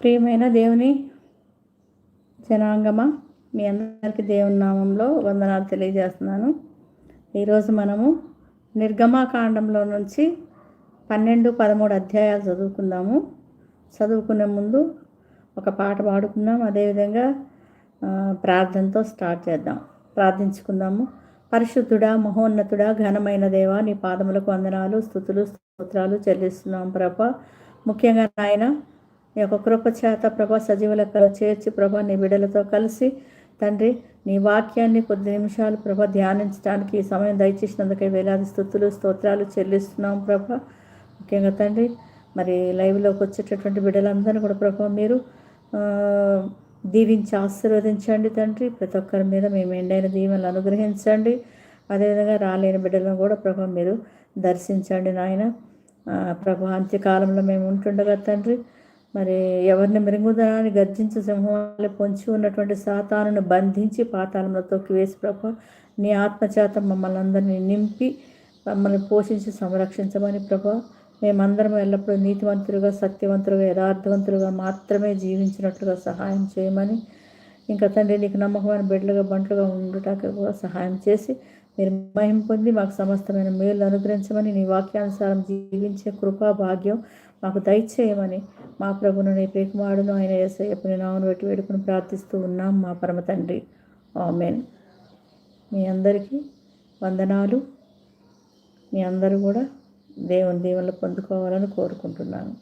ప్రియమైన దేవుని జనాంగమా మీ అందరికీ దేవుని నామంలో వందనాలు తెలియజేస్తున్నాను. ఈరోజు మనము నిర్గమాకాండంలో నుంచి పన్నెండు పదమూడు అధ్యాయాలు చదువుకుందాము. చదువుకునే ముందు ఒక పాట పాడుకుందాం. అదేవిధంగా ప్రార్థనతో స్టార్ట్ చేద్దాం. ప్రార్థించుకుందాము. పరిశుద్ధుడా మహోన్నతుడా ఘనమైన దేవా నీ పాదములకు వందనాలు స్థుతులు స్తోత్రాలు చెల్లిస్తున్నాం ప్రభ. ముఖ్యంగా నాయన నీ యొక్క కృపచేత ప్రభ సజీవ చేర్చి ప్రభ నీ బిడలతో కలిసి తండ్రి నీ వాక్యాన్ని కొద్ది నిమిషాలు ప్రభ ధ్యానించడానికి ఈ సమయం దయచేసినందుకే వేలాది స్థుతులు స్తోత్రాలు చెల్లిస్తున్నాం ప్రభ. ముఖ్యంగా తండ్రి మరి లైవ్లోకి వచ్చేటటువంటి బిడ్డలందరినీ కూడా ప్రభ మీరు దీవించి ఆశీర్వదించండి తండ్రి. ప్రతి ఒక్కరి మీద మేము ఎండైన దీవెనలు అనుగ్రహించండి. అదేవిధంగా రాలేని బిడ్డలను కూడా ప్రభ మీరు దర్శించండి నాయన. ప్రభ అంత్యకాలంలో మేము ఉంటుండగా తండ్రి మరి ఎవరిని మృంగుదనాన్ని గర్జించు సింహం పొంచి ఉన్నటువంటి సాతానును బంధించి పాతాళంలో తొక్కివేసి ప్రభ నీ ఆత్మచేత మమ్మల్ని అందరినీ నింపి మమ్మల్ని పోషించి సంరక్షించమని ప్రభా మేమందరం ఎల్లప్పుడూ నీతివంతులుగా సత్యవంతులుగా యథార్థవంతులుగా మాత్రమే జీవించినట్లుగా సహాయం చేయమని ఇంకా తండ్రి నీకు నమ్మకమైన బిడ్డలుగా బంట్లుగా ఉండటానికి కూడా సహాయం చేసి మీరు మహిం పొంది మాకు సమస్తమైన మేలు అనుగ్రహించమని నీ వాక్యానుసారం జీవించే కృపా భాగ్యం మాకు దయచేయమని మా ప్రభును నీ ప్రేకుమారును ఆయన ఏసయ్యపు నీ నామను పెట్టి వేడుకుని ప్రార్థిస్తూ ఉన్నాం మా పరమ తండ్రి. ఆమెన్. మీ అందరికీ వందనాలు. మీ అందరూ కూడా దేవుని దీవెనలు పొందుకోవాలని కోరుకుంటున్నాను.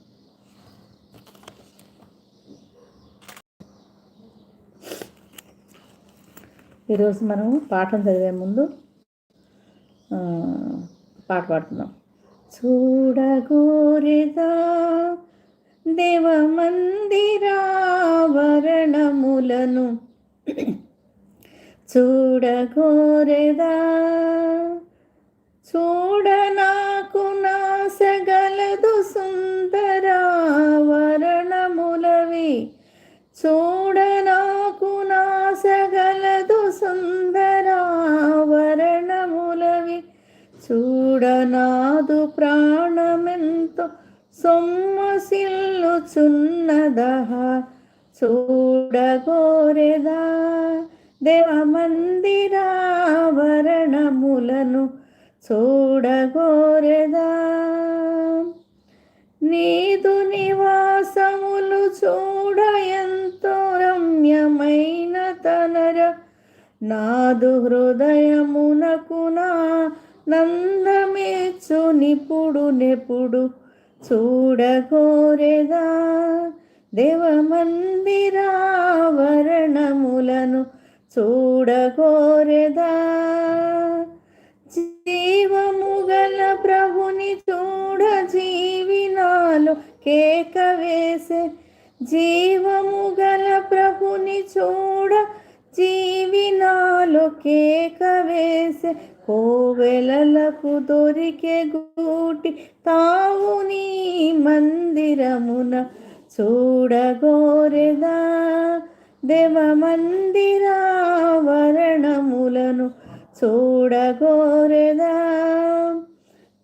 ఈరోజు మనం పాఠం చదివే ముందు పాట పాడుతున్నాం చూడగోరెదా దేవమందిరావరణములను. చూడగోరెదా చూడ నాకు నాసగలదు సుందరావరణములవి. చూ ప్రాణమెంతో సొమ్మసిల్లుచున్నదహ చూడగోరెదా? దేవ మందిరావరణములను చూడగోరెదా? నీదు నివాసములు చూడ ఎంతో రమ్యమైన తనర. నాదు హృదయమునకు నా నందమేచ్చు నిపుడు నెపుడు చూడగోరెదా దేవ మందిరావరణములను చూడగోరెదా జీవముగల ప్రభుని చూడ జీవినాలు కేక వేసే జీవముగల ప్రభుని చూడ జీవి కేక వేసే కోవెలలకు దొరికే గూటి తావు నీ మందిరమున చూడగోరెదా. దేవ మందిరావరణములను చూడగోరెదా.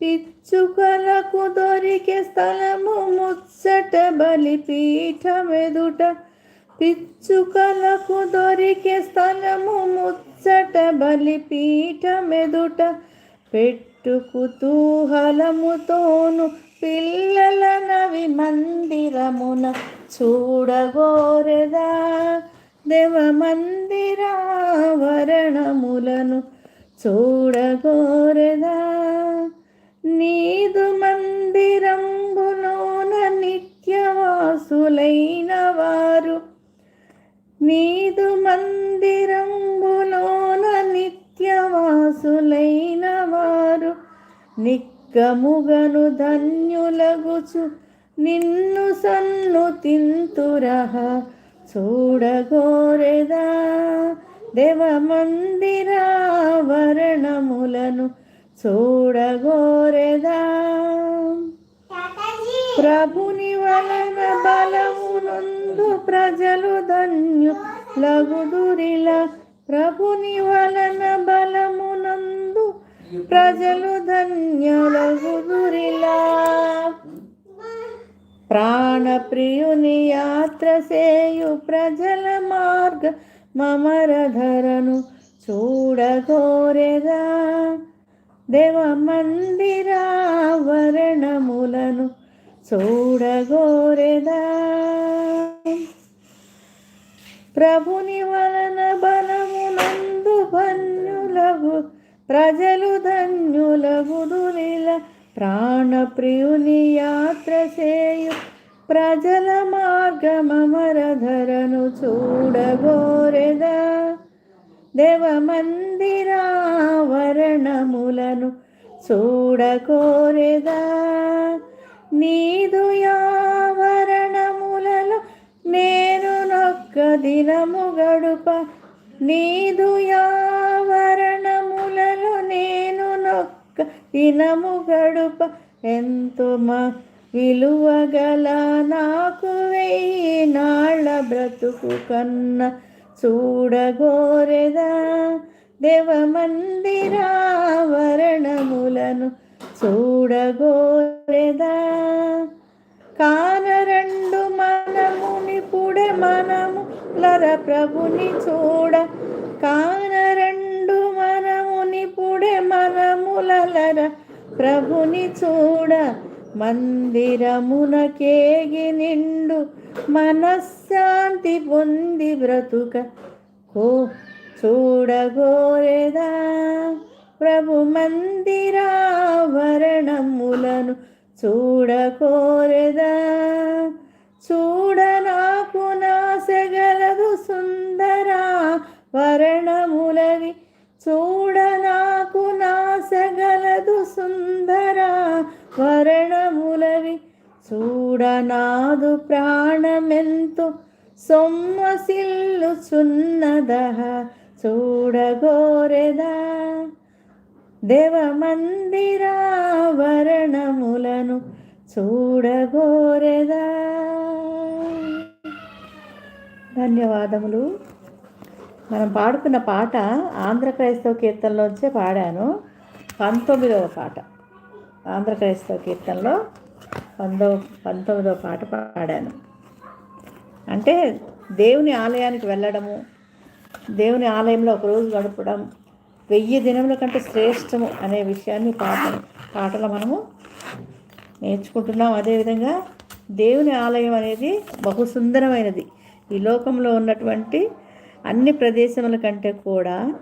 పిచ్చుకలకు దొరికే స్థలము ముచ్చట బలిపీఠమెదుట. పిచ్చుకలకు దొరికే స్థలము ముచ్చ ముచ్చట బలిపీఠమెదుట పెట్టు కుతూహలముతోను పిల్లల నవి మందిరమున చూడగోరెదా. దేవ మందిరావరణములను చూడగోరెదా. నీదు మందిరంబులోన నిత్యవాసులైన వారు నీదు మందిరం నిక్కముగను ధన్యులగుచు నిన్ను సన్ను తింతురహ. చూడగోరెదా దేవ మందిరావరణములను చూడగోరెదా. ప్రభుని వలన బలమునందు ప్రజలు ధన్యు లగుదురిల ప్రభుని వలన బలమునందు ప్రజలు ధన్యులగుదురిలా. ప్రాణప్రియుని యాత్ర సేయు ప్రజల మార్గ మమరధరను చూడగోరెదా దేవ మందిరావరణములను చూడగోరెదా ప్రభుని వలన బలమునందు భన్యులగు ప్రజలు ధన్యుల ధన్యులగుదులిల ప్రాణప్రియుని యాత్ర చేయు. ప్రజల మార్గమరధరను చూడగోరెదా. దేవమందిరావరణములను చూడకోరెదా నీదు యావరణములలో నేను నొక్క దినము గడుప. నీదు యా దినము గడుప ఎంతో మా విలువ గల నాకు వెయ్యి నాళ్ళ బ్రతుకు కన్న చూడగోరెదా దేవమందిరావరణములను చూడగోరెదా. కాన రెండు మనముని పుడే మనము లర ప్రభుని చూడ కాన మనములర ప్రభుని చూడ మందిరమునకేగి నిండు మనశ్శాంతి పొంది బ్రతుక. కో చూడగోరెదా? ప్రభు మందిరావరణములను చూడకోరెదా చూడ నాకు నాసగలదు సుందరా వరణములవి చూడ చూడనాదు ప్రాణమెంతో సొమ్మసిల్లుచున్నదహ చూడగోరెదా దేవ మందిరావరణములను చూడగోరెదా. ధన్యవాదములు. మనం పాడుకున్న పాట ఆంధ్ర క్రైస్తవ కీర్తనలోంచే పాడాను. పంతొమ్మిదవ పాట ఆంధ్ర క్రైస్తవ కీర్తనలో పంతొ పంతొమ్మిదవ పాట పాడాను. అంటే దేవుని ఆలయానికి వెళ్ళడము దేవుని ఆలయంలో ఒకరోజు గడపడం వెయ్యి దినముల కంటే శ్రేష్టము అనే విషయాన్ని పాట పాటలో మనము నేర్చుకుంటున్నాం. అదేవిధంగా దేవుని ఆలయం అనేది బహు సుందరమైనది ఈ లోకంలో ఉన్నటువంటి అన్ని ప్రదేశముల కంటే కూడా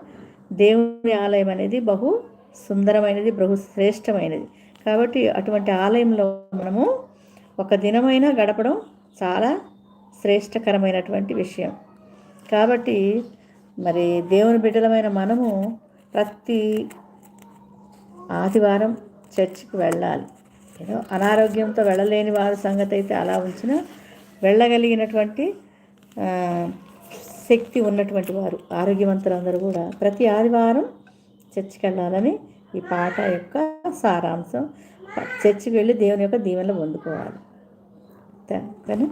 దేవుని ఆలయం అనేది బహు సుందరమైనది బహు శ్రేష్టమైనది. కాబట్టి అటువంటి ఆలయంలో మనము ఒక దినమైనా గడపడం చాలా శ్రేష్టకరమైనటువంటి విషయం. కాబట్టి మరి దేవుని బిడ్డలమైన మనము ప్రతి ఆదివారం చర్చికి వెళ్ళాలి. ఏదో అనారోగ్యంతో వెళ్ళలేని వారి సంగతి అయితే అలా ఉంచినా వెళ్ళగలిగినటువంటి శక్తి ఉన్నటువంటి వారు ఆరోగ్యవంతులందరూ కూడా ప్రతి ఆదివారం చర్చికి వెళ్ళాలని ఈ పాట యొక్క సారాంశం చర్చికి వెళ్ళి దేవుని యొక్క దీవెనలు పొందుకోవాలి. త- కానీ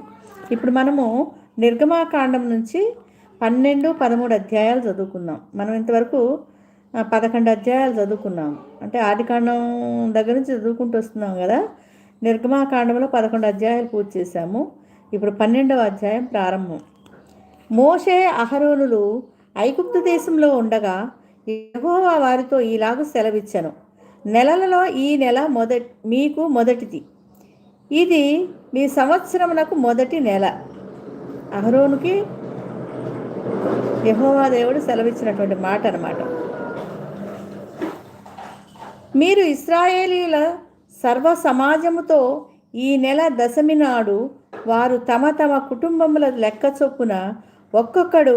ఇప్పుడు మనము నిర్గమాకాండం నుంచి పన్నెండు పదమూడు అధ్యాయాలు చదువుకున్నాం. మనం ఇంతవరకు పదకొండు అధ్యాయాలు చదువుకున్నాం. అంటే ఆదికాండం దగ్గర నుంచి చదువుకుంటూ వస్తున్నాం కదా. నిర్గమాకాండంలో పదకొండు అధ్యాయాలు పూర్తి చేశాము. ఇప్పుడు పన్నెండవ అధ్యాయం ప్రారంభం. మోషే అహరోనులు ఐగుప్తు దేశంలో ఉండగా యహోవా వారితో ఈలాగు సెలవిచ్చాను. నెలలలో ఈ నెల మొదటి మీకు మొదటిది. ఇది మీ సంవత్సరమునకు మొదటి నెల. అహరోనుకి యహోవా దేవుడు సెలవిచ్చినటువంటి మాట అనమాట మీరు ఇస్రాయేలీల సర్వ సమాజముతో ఈ నెల దశమి నాడు వారు తమ తమ కుటుంబముల లెక్క చొప్పున ఒక్కొక్కడు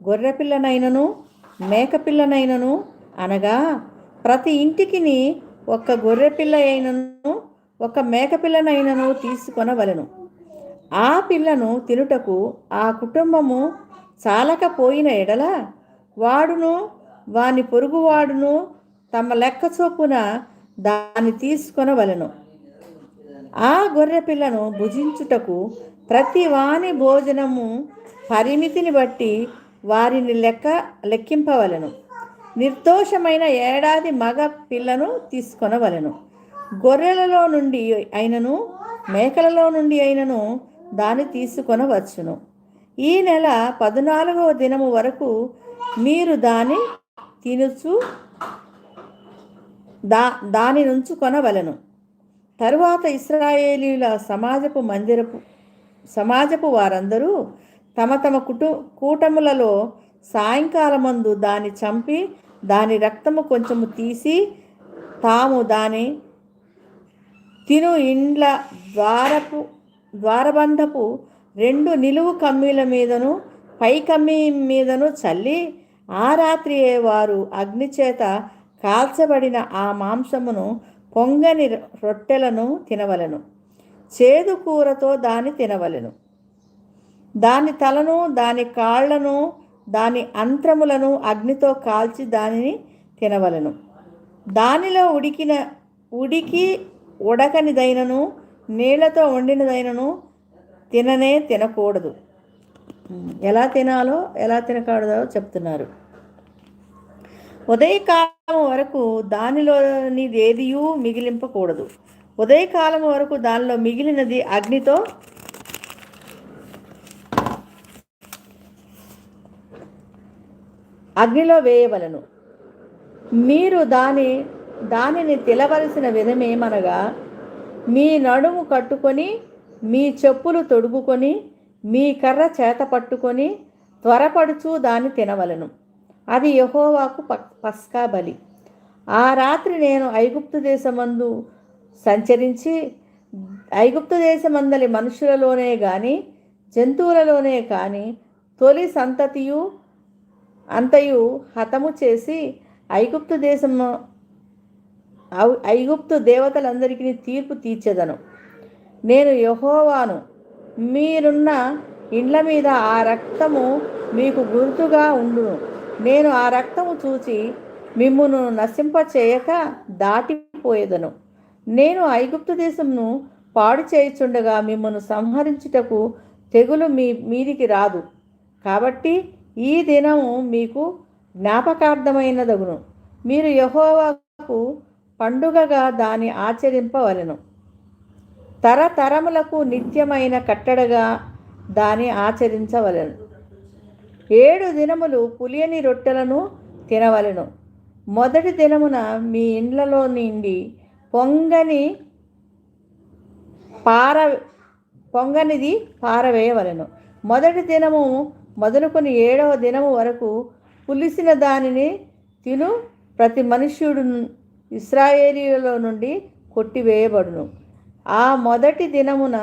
గొర్రెపిల్లనైనను మేకపిల్లనైనను అనగా ప్రతి ఇంటికిని ఒక్క గొర్రెపిల్ల అయినను ఒక మేకపిల్లనైనను తీసుకొనవలెను. ఆ పిల్లను తినుటకు ఆ కుటుంబము చాలకపోయిన ఎడల వాడును వాని పొరుగువాడును తమ లెక్క చొప్పున దాన్ని తీసుకొనవలెను. ఆ గొర్రె పిల్లను భుజించుటకు ప్రతి వాని భోజనము పరిమితిని బట్టి వారిని లెక్క లెక్కింపవలెను. నిర్దోషమైన ఏడాది మగ పిల్లను తీసుకొనవలెను. గొర్రెలలో నుండి అయినను మేకలలో నుండి అయినను దాన్ని తీసుకొనవచ్చును. ఈ నెల పద్నాలుగవ దినము వరకు మీరు దాని తినుచు దా దాని నుంచి కొనవలను. తరువాత ఇస్రాయేలీల సమాజపు మందిరపు సమాజపు వారందరూ తమ తమ కుటు కూటములలో సాయంకాలమందు దాన్ని చంపి దాని రక్తము కొంచెము తీసి తాము దాని తిను ఇండ్ల ద్వారపు ద్వారబంధపు రెండు నిలువు కమ్మీల మీదను పై కమ్మీ మీదను చల్లి ఆ రాత్రియే వారు అగ్నిచేత కాల్చబడిన ఆ మాంసమును పొంగని రొట్టెలను తినవలను. చేదు కూరతో దాన్ని తినవలెను. దాని తలను దాని కాళ్ళను దాని అంత్రములను అగ్నితో కాల్చి దానిని తినవలను. దానిలో ఉడికిన ఉడికి ఉడకనిదైనను నీళ్ళతో వండినదైనను తిననే తినకూడదు. ఎలా తినాలో ఎలా తినకూడదో చెప్తున్నారు. ఉదయకాలం వరకు దానిలోని ఏదియూ మిగిలింపకూడదు. ఉదయకాలం వరకు దానిలో మిగిలినది అగ్నితో అగ్నిలో వేయవలను. మీరు దాని దానిని తిలవలసిన విధమేమనగా మీ నడుము కట్టుకొని మీ చెప్పులు తొడుగుకొని మీ కర్ర చేత పట్టుకొని త్వరపడుచు దాన్ని తినవలను. అది యహోవాకు పస్కా బలి. ఆ రాత్రి నేను ఐగుప్తు దేశమందు సంచరించి ఐగుప్తు దేశమందలి మనుషులలోనే కానీ జంతువులలోనే కానీ తొలి సంతతియు అంతయు హతము చేసి ఐగుప్తు దేశము ఐగుప్తు దేవతలందరికీ తీర్పు తీర్చెదను. నేను యహోవాను. మీరున్న ఇండ్ల మీద ఆ రక్తము మీకు గుర్తుగా ఉండును. నేను ఆ రక్తము చూచి మిమ్మును నశింపచేయక దాటిపోయేదను. నేను ఐగుప్తు దేశమును పాడు చేయుచుండగా మిమ్మను సంహరించుటకు తెగులు మీ మీదికి రాదు. కాబట్టి ఈ దినము మీకు జ్ఞాపకార్థమైనదగును. మీరు యహోవాకు పండుగగా దాని ఆచరింపవలను. తరతరములకు నిత్యమైన కట్టడగా దాని ఆచరించవలను. ఏడు దినములు పులియని రొట్టెలను తినవలను. మొదటి దినమున మీ ఇండ్లలో నుండి పొంగని పార పొంగనిది పారవేయవలను. మొదటి దినము మొదలుకొని ఏడవ దినము వరకు పులిసిన దానిని తిను ప్రతి మనుష్యుడు ఇస్రాయేలీలలో నుండి కొట్టివేయబడును. ఆ మొదటి దినమున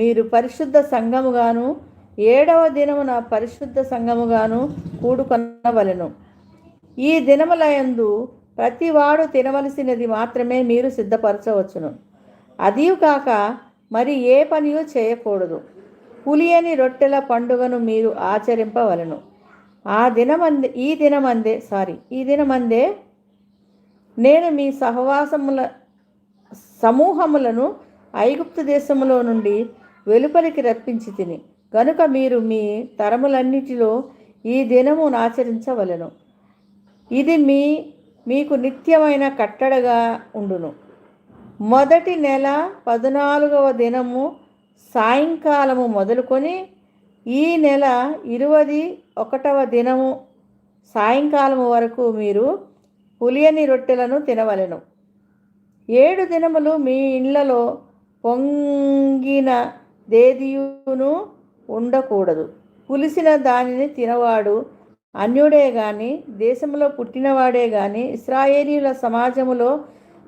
మీరు పరిశుద్ధ సంఘముగాను ఏడవ దినమున పరిశుద్ధ సంఘముగాను కూడుకొనవలెను. ఈ దినములయందు ప్రతివాడు తినవలసినది మాత్రమే మీరు సిద్ధపరచవచ్చును. అదీ కాక మరి ఏ పనియు చేయకూడదు. పులియని రొట్టెల పండుగను మీరు ఆచరింపవలను. ఆ దినమందే ఈ దినమందే సారీ ఈ దినమందే నేను మీ సహవాసముల సమూహములను ఐగుప్తు దేశములో నుండి వెలుపలికి రప్పించి తిని కనుక మీరు మీ తరములన్నిటిలో ఈ దినము ఆచరించవలను. ఇది మీ మీకు నిత్యమైన కట్టడగా ఉండును. మొదటి నెల పద్నాలుగవ దినము సాయంకాలము మొదలుకొని ఈ నెల ఇరవది ఒకటవ దినము సాయంకాలము వరకు మీరు పులియని రొట్టెలను తినవలెను. ఏడు దినములు మీ ఇళ్ళలో పొంగిన దేదియును ఉండకూడదు. పులిసిన దానిని తినవాడు అన్యుడే గాని దేశంలో పుట్టినవాడే గాని ఇస్రాయేలీల సమాజములో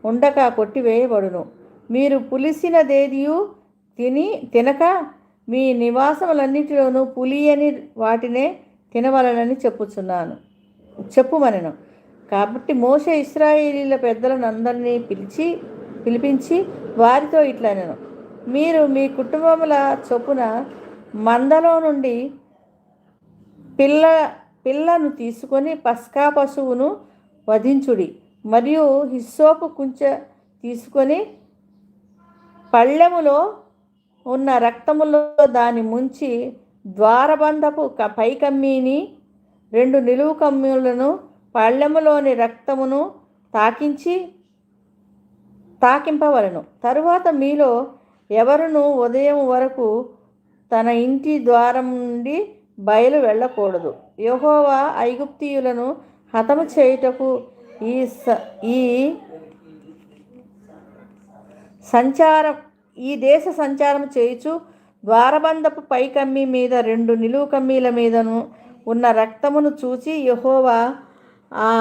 ఉండక కొట్టివేయబడును. మీరు పులిసిన దేదియు తిని తినక మీ నివాసములన్నిటిలోనూ పులియని వాటినే తినవలనని చెప్పుచున్నాను. చెప్పుమనను. కాబట్టి మోస ఇస్రాయేలీల పెద్దలను అందరినీ పిలిచి పిలిపించి వారితో ఇట్లా నేను మీరు మీ కుటుంబముల చొప్పున మందలో నుండి పిల్ల పిల్లను తీసుకొని పస్కా పశువును వధించుడి. మరియు హిస్సోపు కుంచె తీసుకొని పళ్ళెములో ఉన్న రక్తములో దాని ముంచి ద్వారబంధపు పై కమ్మీని రెండు నిలువు కమ్ములను పళ్ళెములోని రక్తమును తాకించి తాకింపవలను. తరువాత మీలో ఎవరును ఉదయం వరకు తన ఇంటి ద్వారం నుండి బయలు వెళ్ళకూడదు. యహోవా ఐగుప్తీయులను హతము చేయుటకు ఈ స ఈ సంచార ఈ దేశ సంచారం చేయుచు ద్వారబంధపు పైకమ్మి మీద రెండు నిలువు కమ్మీల మీదను ఉన్న రక్తమును చూచి యహోవా ఆ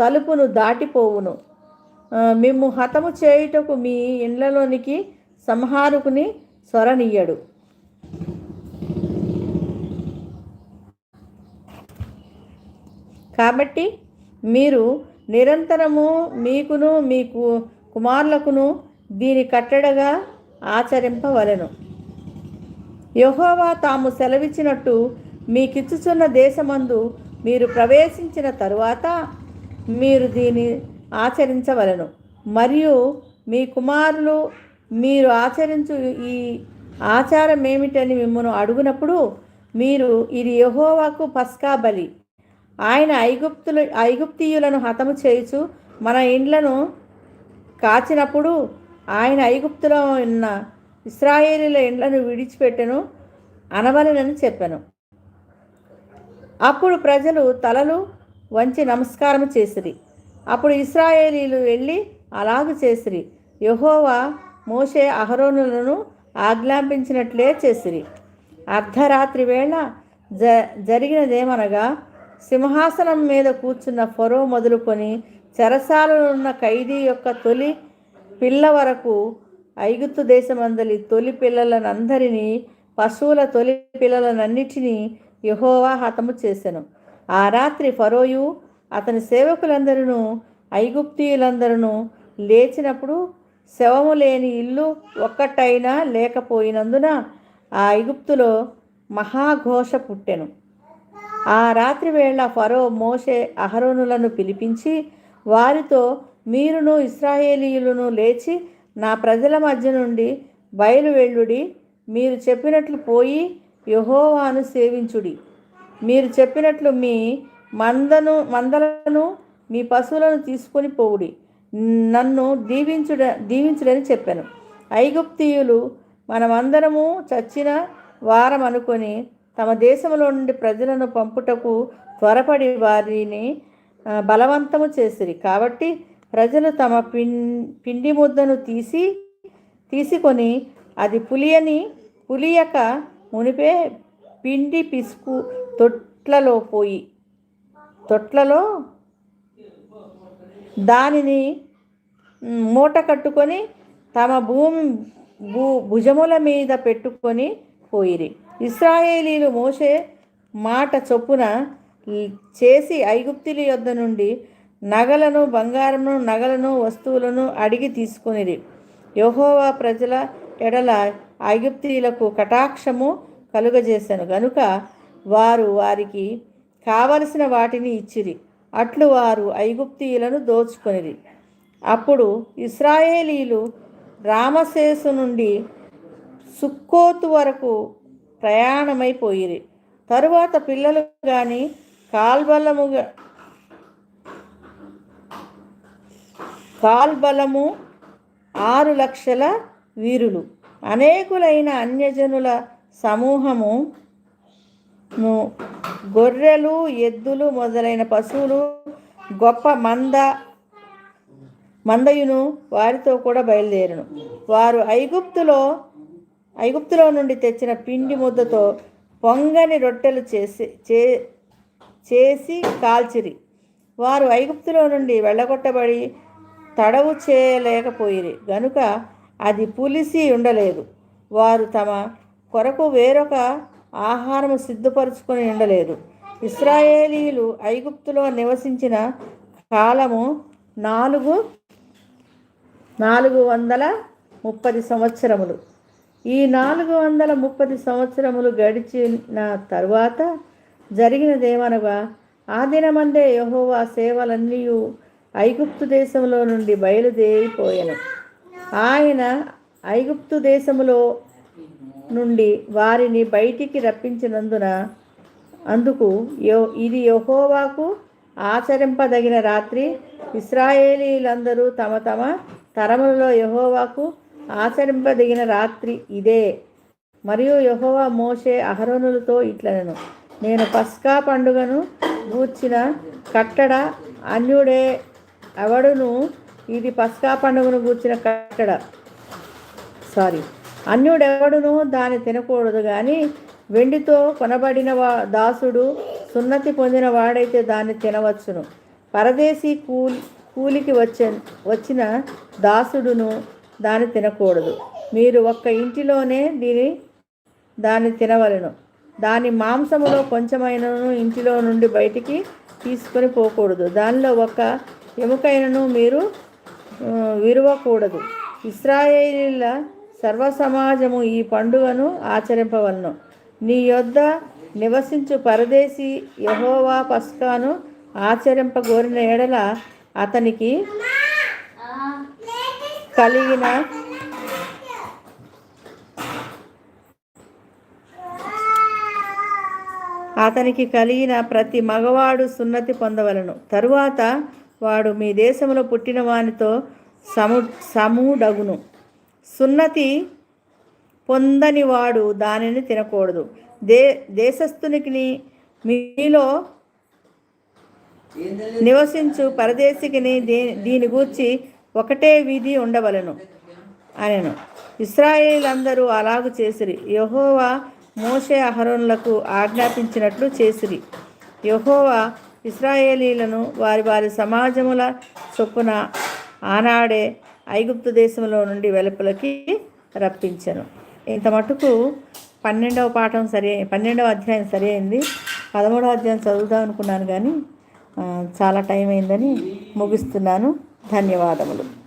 తలుపును దాటిపోవును. మేము హతము చేయుటకు మీ ఇండ్లలోనికి సంహారకుని స్వరనీయడు కాబట్టి మీరు నిరంతరము మీకును మీకు కుమారులకును దీని కట్టడగా ఆచరింపవలెను. యహోవా తాము సెలవిచ్చినట్టు మీకిచ్చుచున్న దేశమందు మీరు ప్రవేశించిన తరువాత మీరు దీన్ని ఆచరించవలెను. మరియు మీ కుమారులు మీరు ఆచరించు ఈ ఆచారం ఏమిటని మిమ్మల్ని అడుగునప్పుడు మీరు ఇది యహోవాకు పస్కా బలి. ఆయన ఐగుప్తులు ఐగుప్తీయులను హతము చేయుచు మన ఇండ్లను కాచినప్పుడు ఆయన ఐగుప్తులో ఉన్న ఇస్రాయేలీల ఇండ్లను విడిచిపెట్టెను అనవలనని చెప్పాను. అప్పుడు ప్రజలు తలలు వంచి నమస్కారం చేసిరి. అప్పుడు ఇస్రాయేలీలు వెళ్ళి అలాగు చేసిరి. యహోవా మోషే అహరోనులను ఆజ్ఞాపించినట్లే చేసిరి. అర్ధరాత్రి వేళ జ జరిగినదేమనగా సింహాసనం మీద కూర్చున్న ఫరో మొదలుకొని చెరసాలలో ఉన్న ఖైదీ యొక్క తొలి పిల్ల వరకు ఐగుప్తు దేశమందలి తొలి పిల్లలనందరినీ పశువుల తొలి పిల్లలనన్నిటినీ యహోవా హతము చేసెను. ఆ రాత్రి ఫరోయు అతని సేవకులందరూ ఐగుప్తీయులందరూ లేచినప్పుడు శవము లేని ఇల్లు ఒక్కటైనా లేకపోయినందున ఆ ఐగుప్తులో మహాఘోష పుట్టెను. ఆ రాత్రి వేళ ఫరో మోషే అహరోనులను పిలిపించి వారితో మీరును ఇస్రాయేలీయులను లేచి నా ప్రజల మధ్య నుండి బయలువెళ్ళుడి. మీరు చెప్పినట్లు పోయి యహోవాను సేవించుడి. మీరు చెప్పినట్లు మీ మందను మందలను మీ పశువులను తీసుకొని పోవుడి. నన్ను దీవించుడ దీవించుడని చెప్పాను. ఐగుప్తీయులు మనమందరము చచ్చిన వారం అనుకొని తమ దేశంలో నుండి ప్రజలను పంపుటకు త్వరపడి వారిని బలవంతము చేసిరి. కాబట్టి ప్రజలు తమ పిం పిండి ముద్దను తీసి తీసుకొని అది పులియని పులియక మునిపే పిండి పిసుకు తొట్లలో పోయి తొట్లలో దానిని మూట కట్టుకొని తమ భూమి భూ భుజముల మీద పెట్టుకొని పోయిరి. ఇస్రాయేలీలు మోసే మాట చొప్పున చేసి ఐగుప్తుల యొద్ద నుండి నగలను బంగారమును నగలను వస్తువులను అడిగి తీసుకొనిరి. యహోవా ప్రజల ఎడల ఐగుప్తీయులకు కటాక్షము కలుగజేశాను గనుక వారు వారికి కావలసిన వాటిని ఇచ్చిరి. అట్లు వారు ఐగుప్తీయులను దోచుకొనిది అప్పుడు ఇస్రాయేలీలు రామశేసు నుండి సుక్కోతు వరకు ప్రయాణమైపోయిరి. తరువాత పిల్లలు కానీ కాల్బలముగా కాల్బలము ఆరు లక్షల వీరులు. అనేకులైన అన్యజనుల సమూహము గొర్రెలు ఎద్దులు మొదలైన పశువులు గొప్ప మంద మందయును వారితో కూడా బయలుదేరును. వారు ఐగుప్తులో ఐగుప్తులో నుండి తెచ్చిన పిండి ముద్దతో పొంగని రొట్టెలు చేసి చే చేసి కాల్చిరి. వారు ఐగుప్తులో నుండి వెళ్ళగొట్టబడి తడవు చేయలేకపోయిరి. గనుక అది పులిసి ఉండలేదు. వారు తమ కొరకు వేరొక ఆహారం సిద్ధపరచుకొని ఉండలేదు. ఇస్రాయేలీలు ఐగుప్తులో నివసించిన కాలము నాలుగు నాలుగు వందల ముప్పది సంవత్సరములు. ఈ నాలుగు వందల ముప్పది సంవత్సరములు గడిచిన తరువాత జరిగినదేమనగా ఆ దినమందే యహోవా సేవలన్నీ ఐగుప్తు దేశంలో నుండి బయలుదేరిపోయాను. ఆయన ఐగుప్తు దేశములో నుండి వారిని బయటికి రప్పించినందున అందుకు యో ఇది యహోవాకు ఆచరింపదగిన రాత్రి. ఇస్రాయేలీలందరూ తమ తమ తరములలో యహోవాకు ఆచరింపదగిన రాత్రి ఇదే. మరియు యహోవా మోషే అహరోనులతో ఇట్లనను. నేను పస్కా పండుగను గూర్చిన కట్టడ అన్యుడే ఎవడును ఇది పస్కా పండుగను గూర్చిన కట్టడ. సారీ. అన్యుడెవడును దాన్ని తినకూడదు కానీ వెండితో కొనబడిన వా దాసుడు సున్నతి పొందిన వాడైతే దాన్ని తినవచ్చును. పరదేశీ కూలి కూలికి వచ్చే వచ్చిన దాసుడును దాన్ని తినకూడదు. మీరు ఒక్క ఇంటిలోనే దీని దాన్ని తినవలెను. దాని మాంసములో కొంచెమైనను ఇంటిలో నుండి బయటికి తీసుకొని పోకూడదు. దానిలో ఒక ఎముకైనను మీరు విరవకూడదు. ఇస్రాయేలీల సర్వ సమాజము ఈ పండుగను ఆచరింపవలను. నీ యొద్ద నివసించు పరదేశి యహోవా పస్కాను ఆచరింపగోరిన ఎడల అతనికి కలిగిన అతనికి కలిగిన ప్రతి మగవాడు సున్నతి పొందవలను. తరువాత వాడు మీ దేశంలో పుట్టిన వానితో సము సముడగును. సున్నతి పొందని వాడు దానిని తినకూడదు. దే దేశస్థునికి మీలో నివసించు పరదేశికిని దీ దీని గూర్చి ఒకటే విధి ఉండవలను అనెను. ఇస్రాయేలందరూ అలాగు చేసిరి. యహోవా మోషే అహరోన్లకు ఆజ్ఞాపించినట్లు చేసిరి. యహోవా ఇస్రాయేలీలను వారి వారి సమాజముల చొప్పున ఆనాడే ఐగుప్తు దేశంలో నుండి వెలుపలకి రప్పించను. ఇంత మటుకు పన్నెండవ పాఠం సరి పన్నెండవ అధ్యాయం సరి అయింది. పదమూడవ అధ్యాయం చదువుదాం అనుకున్నాను కానీ చాలా టైం అయిందని ముగిస్తున్నాను. ధన్యవాదములు.